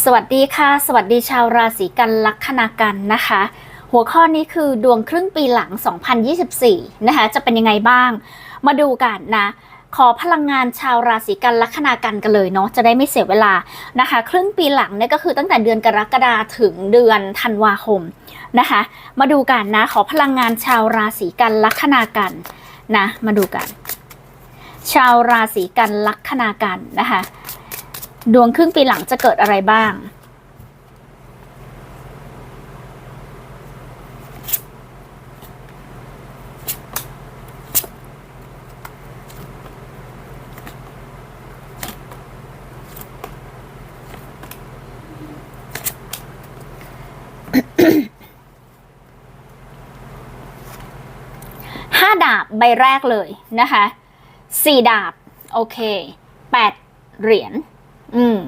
สวัสดีค่ะ สวัสดีชาวราศีกันลัคนากันนะคะ หัวข้อนี้คือดวงครึ่งปีหลัง 2024 นะคะ จะเป็นยังไงบ้าง มาดูกันนะ ขอพลังงานชาวราศีกันลัคนากันกันเลยเนาะจะได้ไม่เสียเวลานะคะ ครึ่งปีหลังเนี่ยก็คือตั้งแต่เดือนกรกฎาถึงเดือนธันวาคมนะคะ มาดูกันนะ ขอพลังงานชาวราศีกันลัคนากันนะ มาดูกัน ชาวราศีกันลัคนากันนะคะ ดวงครึ่งปีหลังจะเกิดอะไรบ้าง ห้าดาบใบแรกเลยนะคะสี่ดาบ โอเคแปดเหรียญ อืม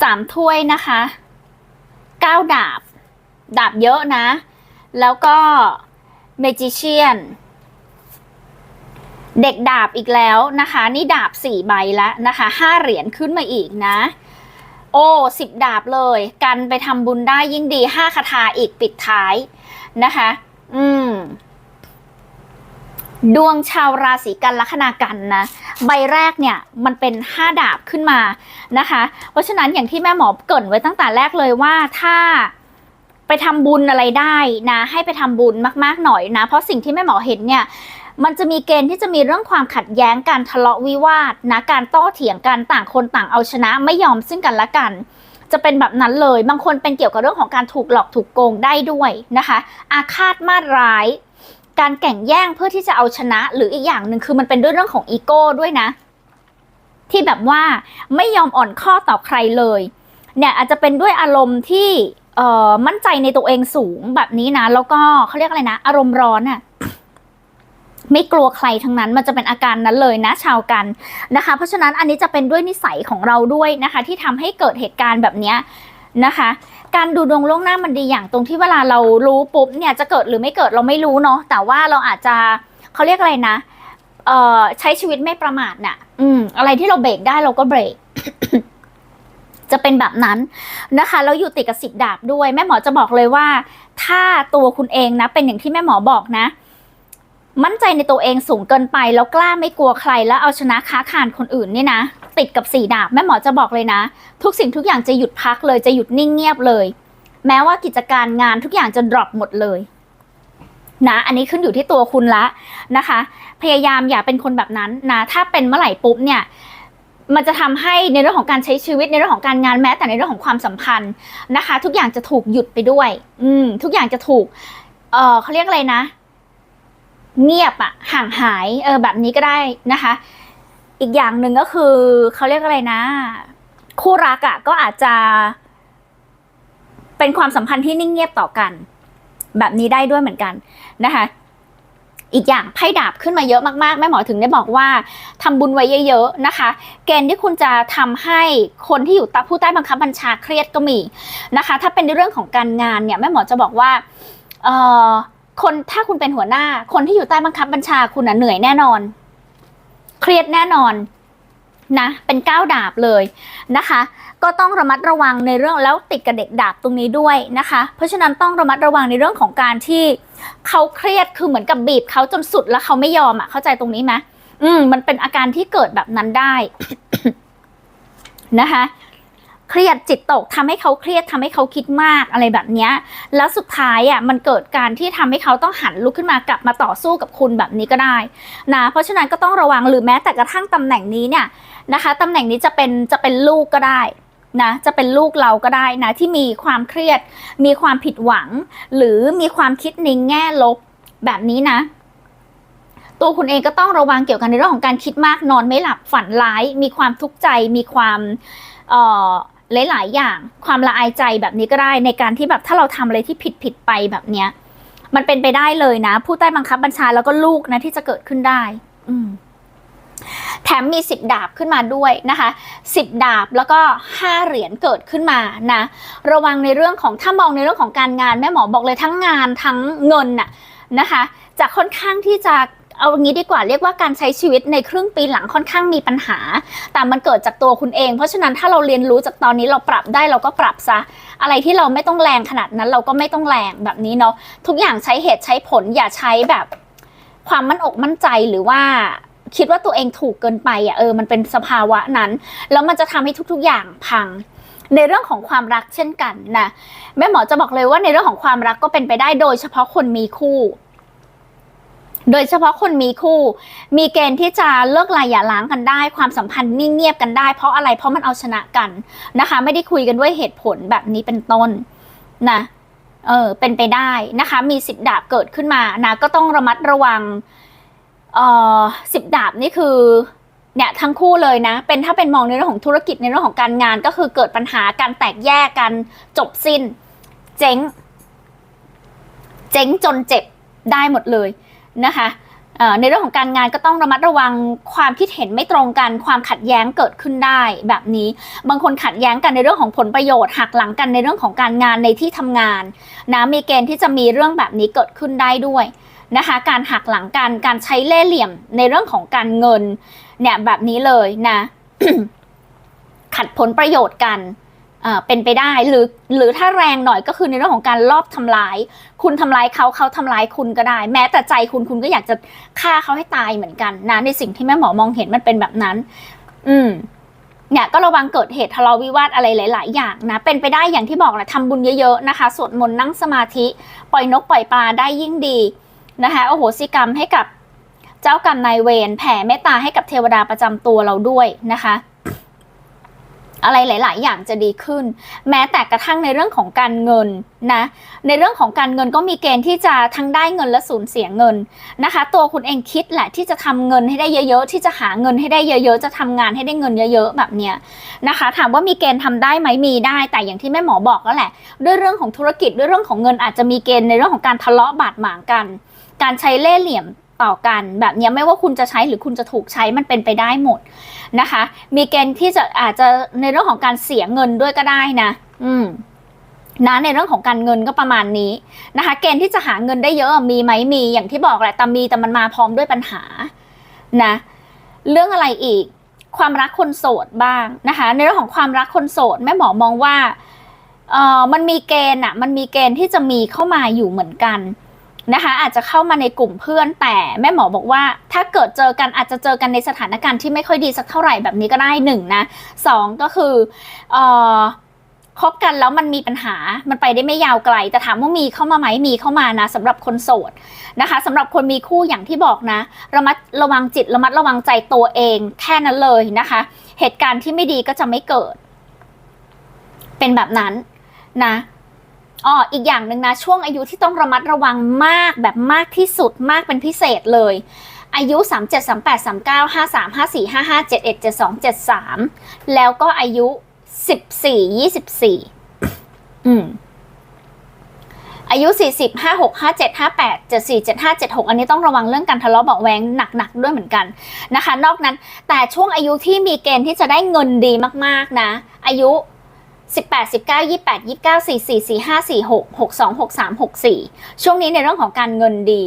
สามถ้วยนะคะเก้าดาบ ดาบเยอะนะ แล้วก็เมจิเชียน เด็กดาบอีกแล้วนะคะ นี่ดาบสี่ใบแล้วนะคะห้าเหรียญขึ้นมาอีกนะ โอ้สิบดาบเลย กันไปทำบุญได้ยิ่งดีห้าคาถาอีกปิดท้ายนะคะ อืม ดวงชาวราศีกันลัคนากันนะใบแรกเนี่ยมันเป็น 5 ดาบขึ้นมานะคะ เพราะฉะนั้นอย่างที่แม่หมอเกรินไว้ตั้งแต่แรกเลยว่าถ้าไปทำบุญอะไรได้นะให้ไปทำบุญมากๆหน่อยนะ เพราะสิ่งที่แม่หมอเห็นเนี่ยมันจะมีเกณฑ์ที่จะมีเรื่องความขัดแย้งการทะเลาะวิวาทนะการโต้เถียงกันต่างคนต่างเอาชนะไม่ยอมซึ่งกันและกัน จะเป็นแบบนั้นเลย บางคนเป็นเกี่ยวกับเรื่องของการถูกหลอกถูกโกงได้ด้วยนะคะ อาฆาตมาดร้าย การแข่งแย่งเพื่อที่จะเอาชนะ หรืออีกอย่างหนึ่งคือมันเป็นด้วยเรื่องของอีโก้ด้วยนะ ที่แบบว่าไม่ยอมอ่อนข้อต่อใครเลย เนี่ยอาจจะเป็นด้วยอารมณ์ที่มั่นใจในตัวเองสูงแบบนี้นะ แล้วก็เขาเรียกอะไรนะ อารมณ์ร้อนอะไม่กลัวใครทั้งนั้นมันจะเป็นอาการนั้นเลยนะชาวกันนะคะ เพราะฉะนั้นอันนี้จะเป็นด้วยนิสัยของเราด้วยนะคะ ที่ทำให้เกิดเหตุการณ์แบบนี้นะคะ การดูดวงล่วงหน้ามันดีอย่างตรงที่เวลาเรารู้ปุ๊บเนี่ยจะเกิดหรือไม่เกิดเราไม่รู้เนาะแต่ว่าเราอาจจะเขาเรียกอะไรนะเอ่อใช้ชีวิตไม่ประมาทน่ะ อืม อะไรที่เราเบรกได้เราก็เบรก จะเป็นแบบนั้นนะคะแล้วอยู่ติดกับสิบดาบด้วยแม่หมอจะบอกเลยว่า ถ้าตัวคุณเองนะ เป็นอย่างที่แม่หมอบอกนะ มั่นใจในตัวเองสูงเกินไป แล้วกล้าไม่กลัวใคร แล้วเอาชนะค้าคานคนอื่นนี่นะ ติดกับสี่ดาบแม่หมอจะบอกเลยนะ ทุกสิ่งทุกอย่างจะหยุดพักเลยจะหยุดนิ่งเงียบเลย แม้ว่ากิจการงานทุกอย่างจะ drop หมดเลยนะอันนี้ขึ้นอยู่ที่ตัวคุณละนะคะ พยายามอย่าเป็นคนแบบนั้นนะถ้าเป็นเมื่อไหร่ปุ๊บเนี่ยมันจะทำให้ในเรื่องของการใช้ชีวิตในเรื่องของการงานแม้ แต่ในเรื่องของความสัมพันธ์นะคะ ทุกอย่างจะถูกหยุดไปด้วย อืมทุกอย่างจะถูก เออเขาเรียกอะไรนะ เงียบอะห่างหายเออแบบนี้ก็ได้นะคะ อีกอย่างหนึ่งก็คือเขาเรียกอะไรนะ คู่รักอะก็อาจจะ เป็นความสัมพันธ์ที่นิ่งเงียบต่อกัน แบบนี้ได้ด้วยเหมือนกันนะคะอีกอย่างไพ่ดาบขึ้นมาเยอะมากๆแม่หมอถึงได้บอกว่าทำบุญไว้เยอะๆนะคะ เกณฑ์ที่คุณจะทำให้คนที่อยู่ใต้ผู้ใต้บังคับบัญชาเครียดก็มีนะคะ ถ้าเป็นในเรื่องของการงานเนี่ยแม่หมอจะบอกว่าเอ่อคนถ้าคุณเป็นหัวหน้า คนที่อยู่ใต้บังคับบัญชาคุณน่ะเหนื่อยแน่นอน เครียดแน่นอนนะเป็นก้าวดาบเลยนะคะ ก็ต้องระมัดระวังในเรื่องแล้วติดกับเด็กดาบตรงนี้ด้วยนะคะ เพราะฉะนั้นต้องระมัดระวังในเรื่องของการที่เขาเครียดคือเหมือนกับบีบเขาจนสุดแล้วเขาไม่ยอมอะเข้าใจตรงนี้ไหมอืมมันเป็นอาการที่เกิดแบบนั้นได้นะคะ เครียดจิตตกทำให้เขาเครียดทำให้เขาคิดมากอะไรแบบนี้แล้วสุดท้ายอะมันเกิดการที่ทำให้เขาต้องหันลุกขึ้นมากลับมาต่อสู้กับคุณแบบนี้ก็ได้นะเพราะฉะนั้นก็ต้องระวังหรือแม้แต่กระทั่งตำแหน่งนี้เนี่ยนะคะตำแหน่งนี้จะเป็นจะเป็นลูกก็ได้นะจะเป็นลูกเราก็ได้นะที่มีความเครียด มีความผิดหวัง หรือมีความคิดในแง่ลบแบบนี้นะ ตัวคุณเองก็ต้องระวังเกี่ยวกับในเรื่องของการคิดมากนอนไม่หลับฝันร้าย มีความทุกข์ใจมีความเอ่อ หลาย ๆ อย่าง ความละอายใจแบบนี้ก็ได้ในการที่แบบถ้าเราทำอะไรที่ผิดผิดไปแบบเนี้ย มันเป็นไปได้เลยนะ ผู้ใต้บังคับบัญชาแล้วก็ลูกนะที่จะเกิดขึ้นได้ อืมแถมมีสิบดาบขึ้นมาด้วยนะคะสิบดาบแล้วก็ห้าเหรียญเกิดขึ้นมานะ ระวังในเรื่องของถ้ามองในเรื่องของการงานแม่หมอบอกเลยทั้งงานทั้งเงินน่ะนะคะจะค่อนข้างที่จะ เอางี้ดีกว่าเรียกว่าการใช้ชีวิตในครึ่งปีหลังค่อนข้างมีปัญหา แต่มันเกิดจากตัวคุณเอง เพราะฉะนั้นถ้าเราเรียนรู้จากตอนนี้เราปรับได้เราก็ปรับซะ อะไรที่เราไม่ต้องแรงขนาดนั้นเราก็ไม่ต้องแรงแบบนี้เนาะทุกอย่างใช้เหตุใช้ผลอย่าใช้แบบ ความมั่นอกมั่นใจหรือว่าคิดว่าตัวเองถูกเกินไปอะเออมันเป็นสภาวะนั้น แล้วมันจะทำให้ทุกๆอย่างพัง ในเรื่องของความรักเช่นกันนะแม่หมอจะบอกเลยว่าในเรื่องของความรักก็เป็นไปได้โดยเฉพาะคนมีคู่ โดยเฉพาะคนมีคู่ มีเกณฑ์ที่จะเลิกลายอย่าล้างกันได้ ความสัมพันธ์นิ่งเงียบกันได้ เพราะอะไรเพราะมันเอาชนะกันนะคะ ไม่ได้คุยกันด้วยเหตุผลแบบนี้เป็นต้นนะเออเป็นไปได้นะคะ มีสิบดาบเกิดขึ้นมานะก็ต้องระมัดระวังเออสิบดาบนี่คือเนี่ยทั้งคู่เลยนะ เป็นถ้าเป็นมองในเรื่องของธุรกิจในเรื่องของการงาน ก็คือเกิดปัญหาการแตกแยกกันจบสิ้น เจ๊ง เจ๊งจนเจ็บได้หมดเลย นะคะในเรื่องของการงานก็ต้องระมัดระวังความคิดเห็นไม่ตรงกัน ความขัดแย้งเกิดขึ้นได้แบบนี้ บางคนขัดแย้งกันในเรื่องของผลประโยชน์หักหลังกันในเรื่องของการงานในที่ทำงานนะมีเกณฑ์ที่จะมีเรื่องแบบนี้เกิดขึ้นได้ด้วยนะคะการหักหลังกันการใช้เล่ห์เหลี่ยมในเรื่องของการเงินเนี่ยแบบนี้เลยนะขัดผลประโยชน์กัน เป็นไปได้หรือหรือถ้าแรงหน่อยก็คือในเรื่องของการลอบทำร้าย คุณทำร้ายเขาเขาทำร้ายคุณก็ได้ แม้แต่ใจคุณคุณก็อยากจะฆ่าเขาให้ตายเหมือนกันนะในสิ่งที่แม่หมอมองเห็นมันเป็นแบบนั้น อืมเนี่ยก็ระวังเกิดเหตุทะเลาะวิวาทอะไรหลาย ๆ อย่างนะ เป็นไปได้อย่างที่บอกแหละทำบุญเยอะ ๆ นะคะ สวดมนต์นั่งสมาธิ ปล่อยนกปล่อยปลาได้ยิ่งดีนะคะโอโหสิกรรมให้กับเจ้ากรรมนายเวรแผ่เมตตาให้กับเทวดาประจำตัวเราด้วยนะคะ อะไรหลาย ๆ อย่างจะดีขึ้น แม้แต่กระทั่งในเรื่องของการเงินนะในเรื่องของการเงินก็มีเกณฑ์ที่จะทั้งได้เงินและสูญเสียเงินนะคะ ตัวคุณเองคิดแหละที่จะทำเงินให้ได้เยอะ ๆ ที่จะหาเงินให้ได้เยอะ ๆ จะทำงานให้ได้เงินเยอะ ๆ แบบเนี้ยนะคะ ถามว่ามีเกณฑ์ทำได้ไหมมีได้ แต่อย่างที่แม่หมอบอกแล้วแหละ ด้วยเรื่องของธุรกิจด้วยเรื่องของเงินอาจจะมีเกณฑ์ในเรื่องของการทะเลาะบาดหมางกัน การใช้เล่ห์เหลี่ยมต่อกันแบบนี้ไม่ว่าคุณจะใช้หรือคุณจะถูกใช้มันเป็นไปได้หมด นะคะ มีเกณฑ์ที่จะอาจจะในเรื่องของการเสียเงินด้วยก็ได้นะ อืมนะในเรื่องของการเงินก็ประมาณนี้นะคะ เกณฑ์ที่จะหาเงินได้เยอะมีไหมมีอย่างที่บอกแหละแต่มีแต่มันมาพร้อมด้วยปัญหานะ เรื่องอะไรอีก ความรักคนโสดบ้างนะคะ ในเรื่องของความรักคนโสดแม่หมอมองว่าเออมันมีเกณฑ์อะมันมีเกณฑ์ที่จะมีเข้ามาอยู่เหมือนกัน นะคะอาจจะเข้ามาในกลุ่มเพื่อนแต่แม่หมอบอกว่า ถ้าเกิดเจอกันอาจจะเจอกันในสถานการณ์ที่ไม่ค่อยดีสักเท่าไหร่แบบนี้ก็ได้หนึ่งนะสองก็คือเออคบกันแล้วมันมีปัญหา มันไปได้ไม่ยาวไกล แต่ถามว่ามีเข้ามาไหม มีเข้ามานะสำหรับคนโสดนะคะสำหรับคนมีคู่อย่างที่บอกนะ ระมัดระวังจิต ระมัดระวังใจตัวเอง แค่นั้นเลยนะคะ เหตุการณ์ที่ไม่ดีก็จะไม่เกิด เป็นแบบนั้นนะ อ๋ออีกอย่างหนึ่งนะ ช่วงอายุที่ต้องระมัดระวังมากแบบมากที่สุดมากเป็นพิเศษเลย อายุ 3 7 3 8 3 9 5 3 5 4 5 5 7 1 7 2 7 3 แล้วก็อายุสิบสี่ยี่สิบสี่อืมอายุสี่สิบห้าหกห้าเจ็ดห้าแปดเจ็ดสี่เจ็ดห้าเจ็ดหกอันนี้ต้องระวังเรื่องการทะเลาะเบาแวงหนักๆด้วยเหมือนกันนะคะ นอกนั้นแต่ช่วงอายุที่มีเกณฑ์ที่จะได้เงินดีมากๆนะ อายุ สิบแปดสิบเก้ายี่แปดยี่เก้าสี่สี่สี่ห้าสี่หกหกสองหกสามหกสี่ช่วงนี้ในเรื่องของการเงินดี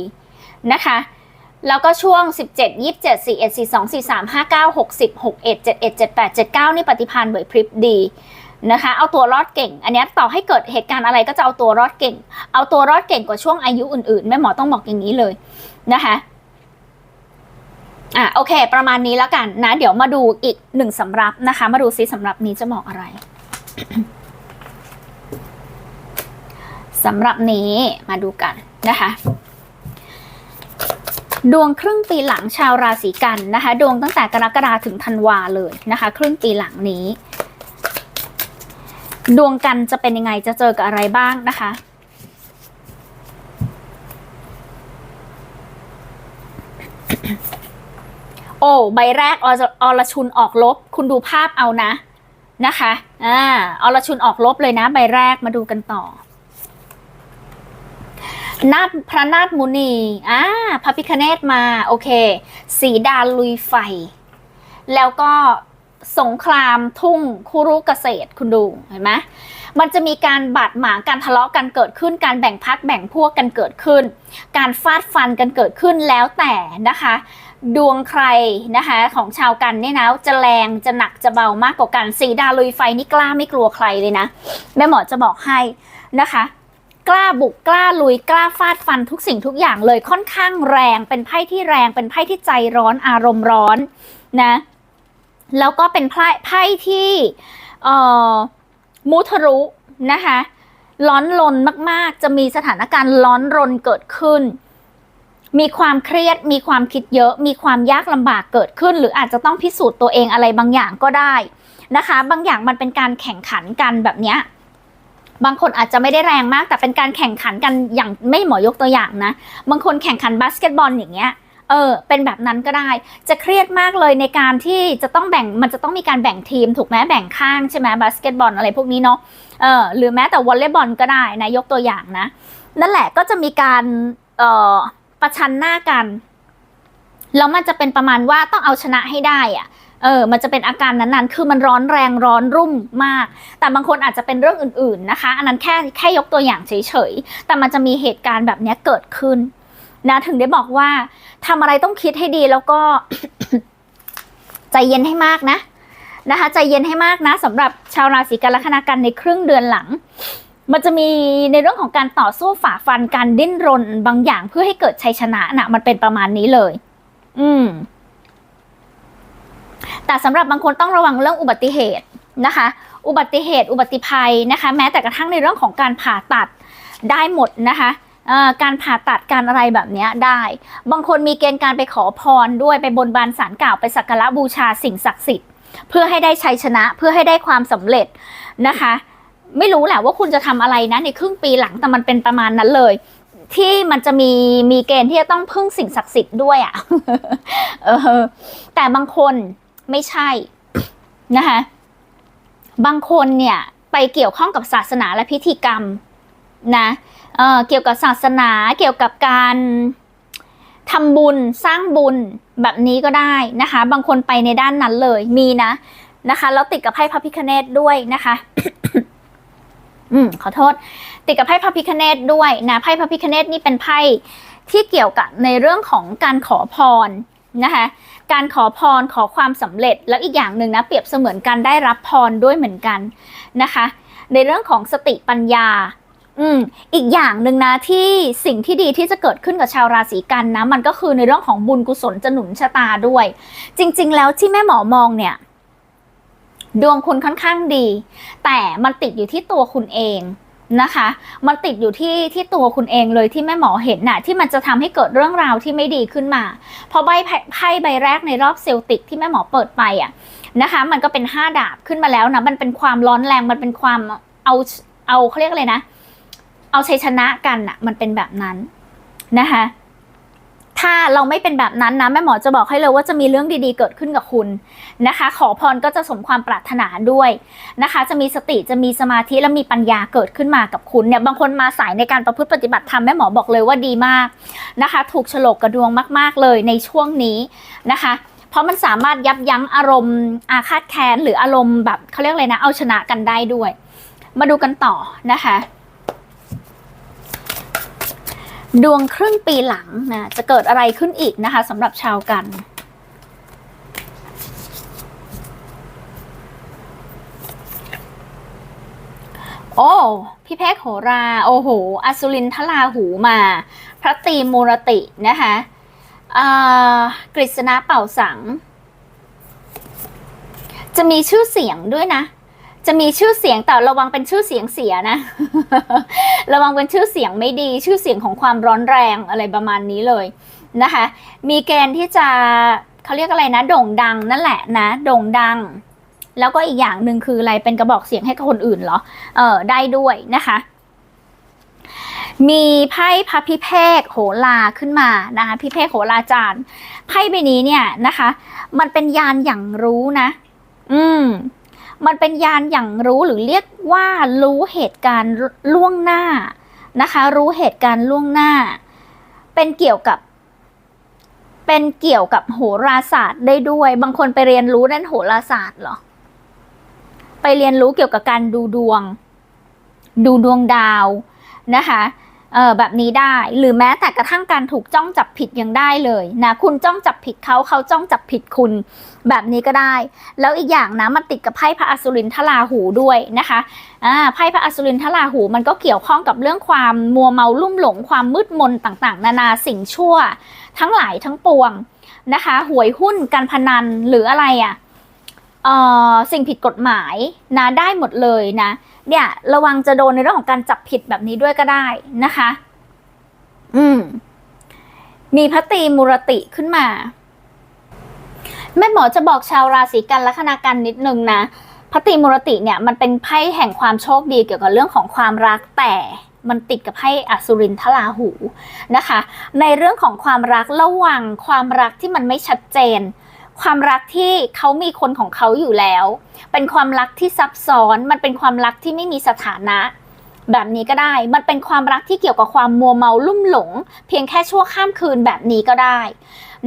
นะคะ แล้วก็ช่วง 17 27 41 42 43 59 60 61 71 78 79 นี่ปฏิพันธ์ไหวพริบดีนะคะ เอาตัวรอดเก่ง อันนี้ต่อให้เกิดเหตุการณ์อะไรก็จะเอาตัวรอดเก่ง เอาตัวรอดเก่งกว่าช่วงอายุอื่นๆ แม่หมอต้องบอกอย่างนี้เลยนะคะอะโอเค ประมาณนี้แล้วกันนะ เดี๋ยวมาดูอีกหนึ่งสำรับนะคะ มาดูซิสำรับนี้จะบอกอะไร สำหรับนี้มาดูกันนะคะ ดวงครึ่งปีหลังชาวราศีกันนะคะ ดวงตั้งแต่กรกฎาถึงธันวาเลยนะคะ ครึ่งปีหลังนี้ ดวงกันจะเป็นยังไงจะเจอกับอะไรบ้างนะคะโอ้ใบแรกออรชุนออกลบ คุณดูภาพเอานะ นะคะอ่าเอรชุนออกลบเลยนะใบแรกมาดูกันต่อนาฏพระนาฏมุนีอ่าพระพิคเนตมา โอเค สีดาลุยไฟ แล้วก็สงครามทุ่งคุรุเกษตรคุณดูเห็นไหมมันจะมีการบาดหมางการทะเลาะกันเกิดขึ้น การแบ่งพักแบ่งพวกกันเกิดขึ้น การฟาดฟันกันเกิดขึ้นแล้วแต่นะคะ ดวงใครนะคะของชาวกันเนี่ยนะจะแรงจะหนักจะเบามากกว่ากันสีดาลุยไฟนี่กล้าไม่กลัวใครเลยนะ แม่หมอจะบอกให้นะคะ กล้าบุกกล้าลุยกล้าฟาดฟันทุกสิ่งทุกอย่างเลยค่อนข้างแรงเป็นไพ่ที่แรงเป็นไพ่ที่ใจร้อนอารมณ์ร้อนนะแล้วก็เป็นไพ่ไพ่ที่เอ่อมุทะรุนะคะร้อนรนมากๆ จะมีสถานการณ์ร้อนรนเกิดขึ้น มีความเครียด มีความคิดเยอะ มีความยากลำบากเกิดขึ้น หรืออาจจะต้องพิสูจน์ตัวเองอะไรบางอย่างก็ได้นะคะ บางอย่างมันเป็นการแข่งขันกันแบบเนี้ยบางคนอาจจะไม่ได้แรงมาก แต่เป็นการแข่งขันกันอย่างไม่หมอยกตัวอย่างนะ บางคนแข่งขันบาสเกตบอลอย่างเงี้ยเออเป็นแบบนั้นก็ได้ จะเครียดมากเลยในการที่จะต้องแบ่งมันจะต้องมีการแบ่งทีม ถูกไหมแบ่งข้างใช่ไหมบาสเกตบอลอะไรพวกนี้เนาะเออหรือแม้แต่วอลเลย์บอลก็ได้นะยกตัวอย่างนะ นั่นแหละก็จะมีการเออ ประชันหน้ากันแล้วมันจะเป็นประมาณว่าต้องเอาชนะให้ได้อะเออ มันจะเป็นอาการนั้นๆ คือมันร้อนแรงร้อนรุ่มมาก แต่บางคนอาจจะเป็นเรื่องอื่น ๆนะคะ อันนั้นแค่แค่ยกตัวอย่างเฉยๆ แต่มันจะมีเหตุการณ์แบบนี้เกิดขึ้นนะถึงได้บอกว่าทำอะไรต้องคิดให้ดีแล้วก็ใจเย็นให้มากนะนะคะ ใจเย็นให้มากนะสำหรับชาวราศีกันลัคนากันในครึ่งเดือนหลัง มันจะมีในเรื่องของการต่อสู้ฝ่าฟันการดิ้นรนบางอย่างเพื่อให้เกิดชัยชนะนะมันเป็นประมาณนี้เลย อืม แต่สำหรับบางคนต้องระวังเรื่องอุบัติเหตุนะคะ อุบัติเหตุ อุบัติภัยนะคะ แม้แต่กระทั่งในเรื่องของการผ่าตัดได้หมดนะคะการผ่าตัดการอะไรแบบนี้ได้ บางคนมีเกณฑ์การไปขอพรด้วยไปบนบานสารกล่าวไปสักการะบูชาสิ่งศักดิ์สิทธิ์ เพื่อให้ได้ชัยชนะเพื่อให้ได้ความสำเร็จนะคะ ไม่รู้แหละว่าคุณจะทำอะไรนะในครึ่งปีหลังแต่มันเป็นประมาณนั้นเลย ที่มันจะมีมีเกณฑ์ที่จะต้องพึ่งสิ่งศักดิ์สิทธิ์ด้วยอะ่ะเออแต่บางคนไม่ใช่นะคะบางคนเนี่ยไปเกี่ยวข้องกับศาสนาและพิธีกรรมนะเเกี่ยวกับศาสนาเกี่ยวกับการทำบุญสร้างบุญแบบนี้ก็ได้นะคะ บางคนไปในด้านนั้นเลยมีนะนะคะแล้วติดกับไพ่พระพิคเนตด้วยนะคะ อืมขอโทษ ติดกับไพ่พระพิคเนตด้วยนะไพ่พระพิคเนตนี่เป็นไพ่ที่เกี่ยวกับในเรื่องของการขอพรนะคะการขอพรขอความสำเร็จแล้วอีกอย่างหนึ่งนะเปรียบเสมือนการได้รับพรด้วยเหมือนกันนะคะ ในเรื่องของสติปัญญาอืมอีกอย่างหนึ่งนะที่สิ่งที่ดีที่จะเกิดขึ้นกับชาวราศีกันนะมันก็คือในเรื่องของบุญกุศลจะหนุนชะตาด้วย จริง ๆ แล้วที่แม่หมอมองเนี่ย ดวงคุณค่อนข้างดี แต่มันติดอยู่ที่ตัวคุณเองนะคะ มันติดอยู่ที่ที่ตัวคุณเองเลยที่แม่หมอเห็นน่ะที่มันจะทำให้เกิดเรื่องราวที่ไม่ดีขึ้นมาเพราะใบไพ่ไพ่ใบแรกในรอบเซลติกที่แม่หมอเปิดไปอะนะคะ มันก็เป็นห้าดาบขึ้นมาแล้วนะมันเป็นความร้อนแรงมันเป็นความเอาเอาเขาเรียกอะไรนะ เอาชัยชนะกันน่ะ มันเป็นแบบนั้นนะคะ ถ้าเราไม่เป็นแบบนั้นนะแม่หมอจะบอกให้เลยว่าจะมีเรื่องดีๆ เกิดขึ้นกับคุณนะคะ ขอพรก็จะสมความปรารถนาด้วยนะคะ จะมีสติจะมีสมาธิและมีปัญญาเกิดขึ้นมากับคุณเนี่ยบางคนมาสายในการประพฤติปฏิบัติธรรมแม่หมอบอกเลยว่าดีมากนะคะ ถูกฉลกกระดวงมาก ๆ เลยในช่วงนี้นะคะเพราะมันสามารถยับยั้งอารมณ์อาฆาตแค้นหรืออารมณ์แบบเขาเรียกอะไรนะเอาชนะกันได้ด้วย มาดูกันต่อนะคะ ดวงครึ่งปีหลังนะจะเกิดอะไรขึ้นอีกนะคะสำหรับชาวกัน โอ้พี่เพกโหรา โอ้โหอสุรินทราหูมา พระตรีมูรตินะคะกฤษณะเป่าสัง จะมีชื่อเสียงด้วยนะ จะมีชื่อเสียงแต่ระวังเป็นชื่อเสียงเสียนะ ระวังเป็นชื่อเสียงไม่ดีชื่อเสียงของความร้อนแรงอะไรประมาณนี้เลยนะคะ มีเกณฑ์ที่จะเขาเรียกอะไรนะ โด่งดังนั่นแหละนะ โด่งดัง แล้วก็อีกอย่างหนึ่งคืออะไรเป็นกระบอกเสียงให้กับคนอื่นเหรอเออได้ด้วยนะคะมีไพ่พระพิเภกโหราขึ้นมานะคะพิเภกโหราจารย์ไพ่ใบนี้เนี่ยนะคะ มันเป็นยานอย่างรู้นะ อืม มันเป็นยานอย่างรู้หรือเรียกว่ารู้เหตุการณ์ล่วงหน้านะคะ รู้เหตุการณ์ล่วงหน้า เป็นเกี่ยวกับ เป็นเกี่ยวกับโหราศาสตร์ได้ด้วย บางคนไปเรียนรู้ด้านโหราศาสตร์เหรอ ไปเรียนรู้เกี่ยวกับการดูดวง ดูดวงดาวนะคะ เออแบบนี้ได้ หรือแม้แต่กระทั่งการถูกจ้องจับผิดยังได้เลยนะคุณจ้องจับผิดเขาเขาจ้องจับผิดคุณ แบบนี้ก็ได้ แล้วอีกอย่างนะมันติดกับไพ่พระอสุรินทราหูด้วยนะคะอ่าไพ่พระอสุรินทราหูมันก็เกี่ยวข้องกับเรื่องความมัวเมาลุ่มหลงความมืดมนต่างๆ นานาสิ่งชั่ว ทั้งหลายทั้งปวงนะคะ หวยหุ้นการพนันหรืออะไรอะ่ะ เอ่อสิ่งผิดกฎหมายนะได้หมดเลยนะเนี่ยระวังจะโดนในเรื่องของการจับผิดแบบนี้ด้วยก็ได้นะคะ อืม มีพระตีมุรติขึ้นมา แม่หมอจะบอกชาวราศีกันลัคนากันนิดนึงนะพระตีมุรติเนี่ยมันเป็นไพ่แห่งความโชคดีเกี่ยวกับเรื่องของความรักแต่มันติดกับไพ่อสุรินทราหูนะคะ ในเรื่องของความรักระว่างความรักที่มันไม่ชัดเจน ความรักที่เขามีคนของเขาอยู่แล้ว เป็นความรักที่ซับซ้อน มันเป็นความรักที่ไม่มีสถานะ แบบนี้ก็ได้ มันเป็นความรักที่เกี่ยวกับความมัวเมาลุ่มหลง เพียงแค่ชั่วข้ามคืนแบบนี้ก็ได้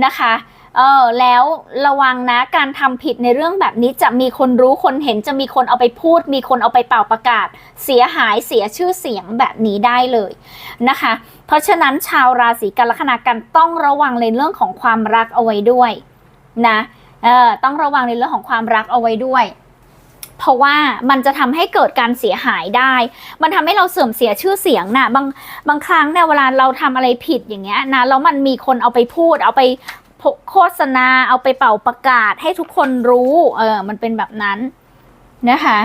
นะคะเออแล้วระวังนะการทำผิดในเรื่องแบบนี้จะมีคนรู้คนเห็นจะมีคนเอาไปพูด มีคนเอาไปเป่าประกาศ เสียหายเสียชื่อเสียงแบบนี้ได้เลยนะคะ เพราะฉะนั้นชาวราศีกันลัคนากันต้องระวังในเรื่องของความรักเอาไว้ด้วย นะเออต้องระวังในเรื่องของความรักเอาไว้ด้วย เพราะว่ามันจะทำให้เกิดการเสียหายได้ มันทำให้เราเสื่อมเสียชื่อเสียงนะบางบางครั้งเนี่ยเวลาเราทำอะไรผิดอย่างเงี้ยนะแล้วมันมีคนเอาไปพูด เอาไปโฆษณาเอาไปเป่าประกาศให้ทุกคนรู้เออมันเป็นแบบนั้นนะคะ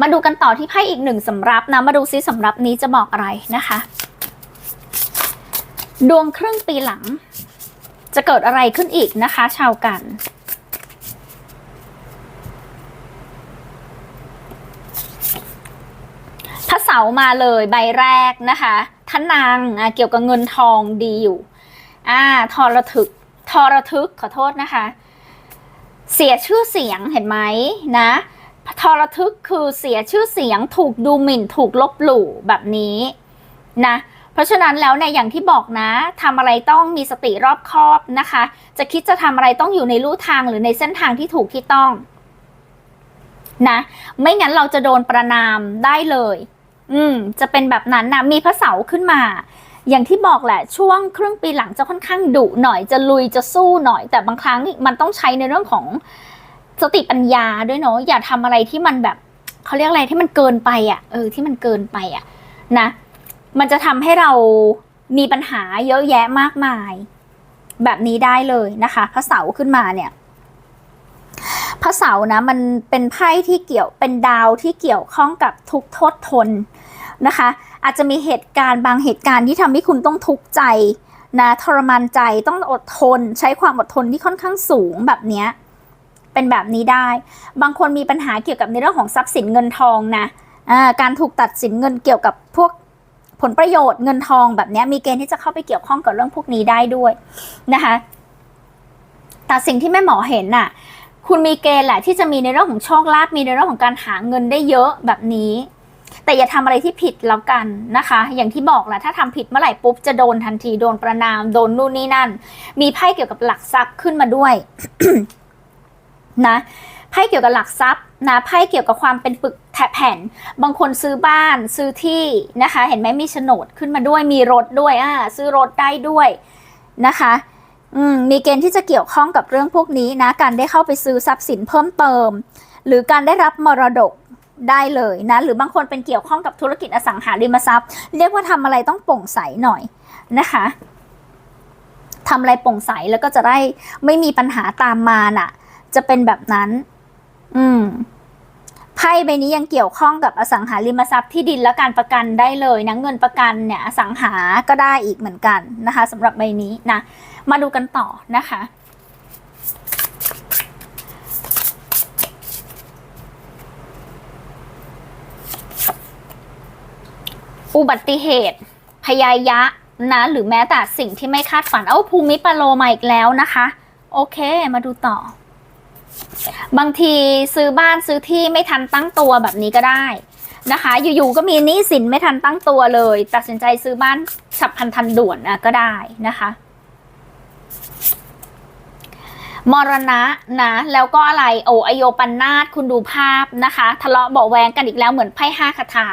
มาดูกันต่อที่ไพ่อีกหนึ่งสำรับนะ มาดูซิสำรับนี้จะบอกอะไรนะคะ ดวงครึ่งปีหลัง จะเกิดอะไรขึ้นอีกนะคะ ชาวกัน พระเสามาเลยใบแรกนะคะทนางเกี่ยวกับเงินทองดีอยู่อ่าทรทึกทอระทึกขอโทษนะคะ เสียชื่อเสียงเห็นไหมนะทอระทึกคือเสียชื่อเสียงถูกดูหมิ่นถูกลบหลู่แบบนี้นะ ราะฉะนั้นแล้วเนี่ยอย่างที่บอกนะทำอะไรต้องมีสติรอบคอบนะคะ จะคิดจะทำอะไรต้องอยู่ในลู่ทางหรือในเส้นทางที่ถูกที่ต้องนะไม่งั้นเราจะโดนประนามได้เลย อืม จะเป็นแบบนั้นนะมีพระเสาขึ้นมา อย่างที่บอกแหละ ช่วงครึ่งปีหลังจะค่อนข้างดุหน่อยจะลุยจะสู้หน่อย แต่บางครั้งมันต้องใช้ในเรื่องของสติปัญญาด้วยเนาะอย่าทำอะไรที่มันแบบเขาเรียกอะไรที่มันเกินไปอะ่ะ เออที่มันเกินไปอะ่ะ นะ มันจะทำให้เรามีปัญหาเยอะแยะมากมาย แบบนี้ได้เลยนะคะพระเสาขึ้นมาเนี่ยพระเสานะมันเป็นไพ่ที่เกี่ยวเป็นดาวที่เกี่ยวข้องกับทุกทษทนนะคะ อาจจะมีเหตุการณ์บางเหตุการณ์ที่ทำให้คุณต้องทุกข์ใจนะทรมานใจต้องอดทน ใช้ความอดทนที่ค่อนข้างสูงแบบนี้เป็นแบบนี้ได้ บางคนมีปัญหาเกี่ยวกับในเรื่องของทรัพย์สินเงินทองนะะการถูกตัดสินเงินเกี่ยวกับพวก ผลประโยชน์เงินทองแบบนี้มีเกณฑ์ที่จะเข้าไปเกี่ยวข้องกับเรื่องพวกนี้ได้ด้วยนะคะแต่สิ่งที่แม่หมอเห็นน่ะคุณมีเกณฑ์แหละที่จะมีในเรื่องของโชคลาภมีในเรื่องของการหาเงินได้เยอะแบบนี้ แต่อย่าทำอะไรที่ผิดแล้วกันนะคะ อย่างที่บอกแหละถ้าทำผิดเมื่อไหร่ปุ๊บจะโดนทันทีโดนประนามโดนนู่นนี่นั่น มีไพ่เกี่ยวกับหลักทรัพย์ขึ้นมาด้วยนะ ไพ่เกี่ยวกับหลักทรัพย์นะไพ่เกี่ยวกับความเป็นปึกแถบแผ่น บางคนซื้อบ้านซื้อที่นะคะ เห็นไหมมีโฉนดขึ้นมาด้วยมีรถด้วยอ่าซื้อรถได้ด้วยนะคะอืมมีเกณฑ์ที่จะเกี่ยวข้องกับเรื่องพวกนี้นะการได้เข้าไปซื้อทรัพย์สินเพิ่มเติม หรือการได้รับมรดกได้เลยนะหรือบางคนเป็นเกี่ยวข้องกับธุรกิจอสังหาริมทรัพย์ เรียกว่าทำอะไรต้องโปร่งใสหน่อยนะคะทำอะไรโปร่งใสแล้วก็จะได้ไม่มีปัญหาตามมาน่ะ จะเป็นแบบนั้น อืมไพ่ใบนี้ยังเกี่ยวข้องกับอสังหาริมทรัพย์ที่ดินและการประกันได้เลยนะเงินประกันเนี่ยอสังหาก็ได้อีกเหมือนกันนะคะสำหรับใบนี้นะมาดูกันต่อนะคะ อุบัติเหตุ พยายะนะหรือแม้แต่สิ่งที่ไม่คาดฝัน เอ้าภูมิปโลมาอีกแล้วนะคะ โอเคมาดูต่อ บางทีซื้อบ้านซื้อที่ไม่ทันตั้งตัวแบบนี้ก็ได้นะคะ อยู่ๆก็มีหนี้สินไม่ทันตั้งตัวเลย ตัดสินใจซื้อบ้านฉับพลันทันด่วนนะก็ได้นะคะมรณะนะ แล้วก็อะไรโออโยปันนาตคุณดูภาพนะคะ ทะเลาะเบาแวงกันอีกแล้วเหมือนไพ่ห้าคาถา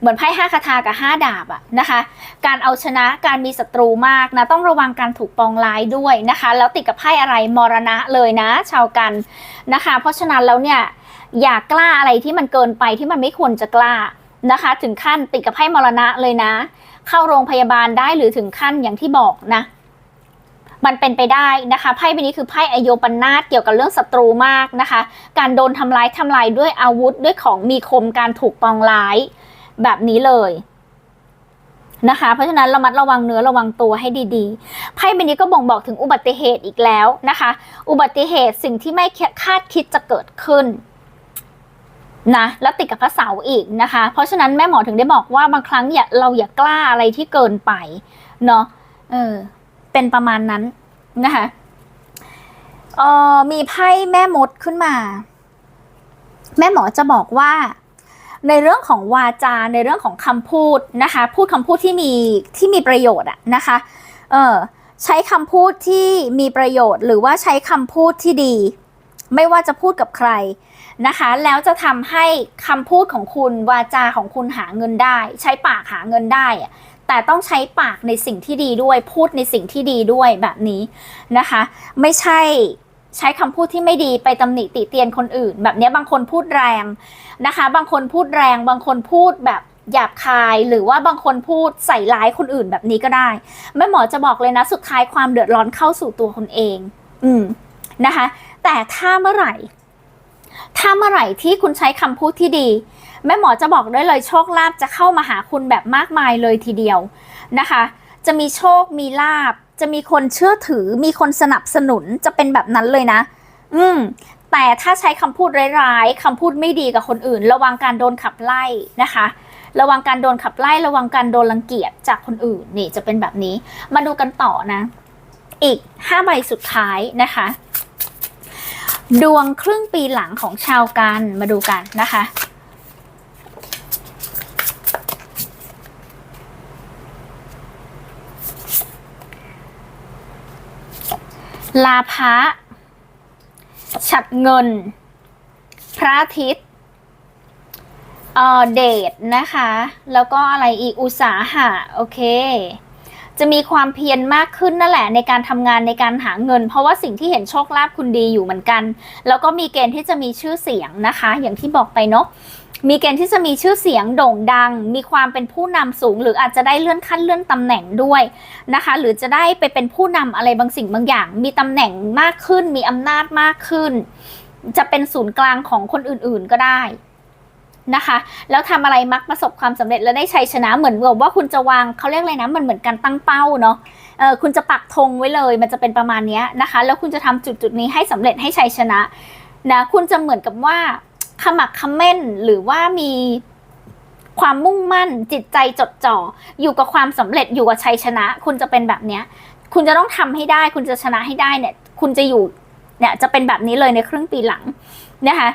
เหมือนไพ่ห้าคาถากับห้าดาบอะนะคะ การเอาชนะการมีศัตรูมากนะต้องระวังการถูกปองร้ายด้วยนะคะ แล้วติดกับไพ่อะไรมรณะเลยนะ ชาวกันนะคะ เพราะฉะนั้นแล้วเนี่ยอย่ากล้าอะไรที่มันเกินไปที่มันไม่ควรจะกล้านะคะ ถึงขั้นติดกับไพ่มรณะเลยนะ เข้าโรงพยาบาลได้หรือถึงขั้นอย่างที่บอกนะมันเป็นไปได้นะคะไพ่ใบนี้คือไพ่อโยปันนาตเกี่ยวกับเรื่องศัตรูมากนะคะ การโดนทำร้ายทำลายด้วยอาวุธด้วยของมีคมการถูกปองร้าย แบบนี้เลยนะคะ เพราะฉะนั้นระมัดระวังเนื้อระวังตัวให้ดีๆ ไพ่ใบนี้ก็บ่งบอกถึงอุบัติเหตุอีกแล้วนะคะ อุบัติเหตุสิ่งที่ไม่คาดคิดจะเกิดขึ้นนะแล้วติดกับพระเสาอีกนะคะ เพราะฉะนั้นแม่หมอถึงได้บอกว่าบางครั้งอย่าเราอย่ากล้าอะไรที่เกินไปเนาะเออเป็นประมาณนั้นนะคะเออมีไพ่แม่มดขึ้นมา แม่หมอจะบอกว่า ในเรื่องของวาจาในเรื่องของคำพูดนะคะ พูดคำพูดที่มีที่มีประโยชน์อะนะคะเออใช้คำพูดที่มีประโยชน์ หรือว่าใช้คำพูดที่ดี ไม่ว่าจะพูดกับใครนะคะ แล้วจะทำให้คำพูดของคุณวาจาของคุณหาเงินได้ ใช้ปากหาเงินได้อะแต่ต้องใช้ปากในสิ่งที่ดีด้วยพูดในสิ่งที่ดีด้วยแบบนี้นะคะ ไม่ใช่ ใช้คำพูดที่ไม่ดีไปตำหนิติเตียนคนอื่น แบบนี้บางคนพูดแรงนะคะ บางคนพูดแรง บางคนพูดแบบหยาบคายหรือว่าบางคนพูดใส่ร้ายคนอื่นแบบนี้ก็ได้แม่หมอจะบอกเลยนะ สุดท้ายความเดือดร้อนเข้าสู่ตัวคนเอง อืมนะคะ แต่ถ้าเมื่อไหร่ ถ้าเมื่อไหร่ที่คุณใช้คำพูดที่ดี แม่หมอจะบอกได้เลยโชคลาภจะเข้ามาหาคุณแบบมากมายเลยทีเดียวนะคะ จะมีโชคมีลาบ จะมีคนเชื่อถือ มีคนสนับสนุนจะเป็นแบบนั้นเลยนะ อืม แต่ถ้าใช้คำพูดร้ายๆคำพูดไม่ดีกับคนอื่น ระวังการโดนขับไล่นะคะ ระวังการโดนขับไล่ระวังการโดนรังเกียจจากคนอื่นนี่จะเป็นแบบนี้ มาดูกันต่อนะ อีกห้าใบสุดท้ายนะคะ ดวงครึ่งปีหลังของชาวกันมาดูกันนะคะ ลาภะฉัดเงิน พระอาทิตย์เออเดทนะคะ แล้วก็อะไรอีกอุตสาหะโอเค จะมีความเพียรมากขึ้นนั่นแหละ ในการทำงานในการหาเงิน เพราะว่าสิ่งที่เห็นโชคลาภคุณดีอยู่เหมือนกัน แล้วก็มีเกณฑ์ที่จะมีชื่อเสียงนะคะ อย่างที่บอกไปเนาะ มีเกณฑ์ที่จะมีชื่อเสียงโด่งดัง มีความเป็นผู้นำสูง หรืออาจจะได้เลื่อนขั้นเลื่อนตำแหน่งด้วยนะคะ หรือจะได้ไปเป็นผู้นำอะไรบางสิ่งบางอย่าง มีตำแหน่งมากขึ้น มีอำนาจมากขึ้น จะเป็นศูนย์กลางของคนอื่นๆก็ได้นะคะ แล้วทำอะไรมักประสบความสำเร็จและได้ชัยชนะเหมือนกับว่าคุณจะวางเขาเรียกอะไรนะมันเหมือนการตั้งเป้าเนาะเออคุณจะปักธงไว้เลย มันจะเป็นประมาณนี้นะคะ แล้วคุณจะทำจุดจุดๆนี้ให้สำเร็จให้ชัยชนะนะคุณจะเหมือนกับว่า ขมักขม้นหรือว่ามีความมุ่งมั่นจิตใจจดจ่อ อยู่กับความสำเร็จอยู่กับชัยชนะ คุณจะเป็นแบบเนี้ย คุณจะต้องทำให้ได้ คุณจะชนะให้ได้เนี่ย คุณจะอยู่เนี่ยจะเป็นแบบนี้เลยในครึ่งปีหลังนะคะ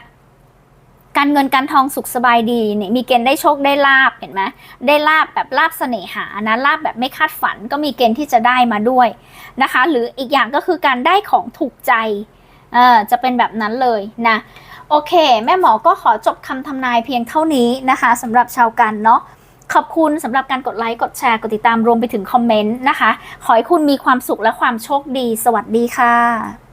การเงินการทองสุขสบายดีเนี่ยมีเกณฑ์ได้โชคได้ลาบเห็นไหมได้ลาบแบบลาบเสน่หานะลาบแบบไม่คาดฝันก็มีเกณฑ์ที่จะได้มาด้วยนะคะ หรืออีกอย่างก็คือการได้ของถูกใจเออจะเป็นแบบนั้นเลยนะ โอเค แม่หมอก็ขอจบคำทำนายเพียงเท่านี้นะคะสำหรับชาวกันเนาะขอบคุณสำหรับการกดไลค์ กดแชร์ กดติดตามรวมไปถึงคอมเมนต์นะคะ ขอให้คุณมีความสุขและความโชคดี สวัสดีค่ะ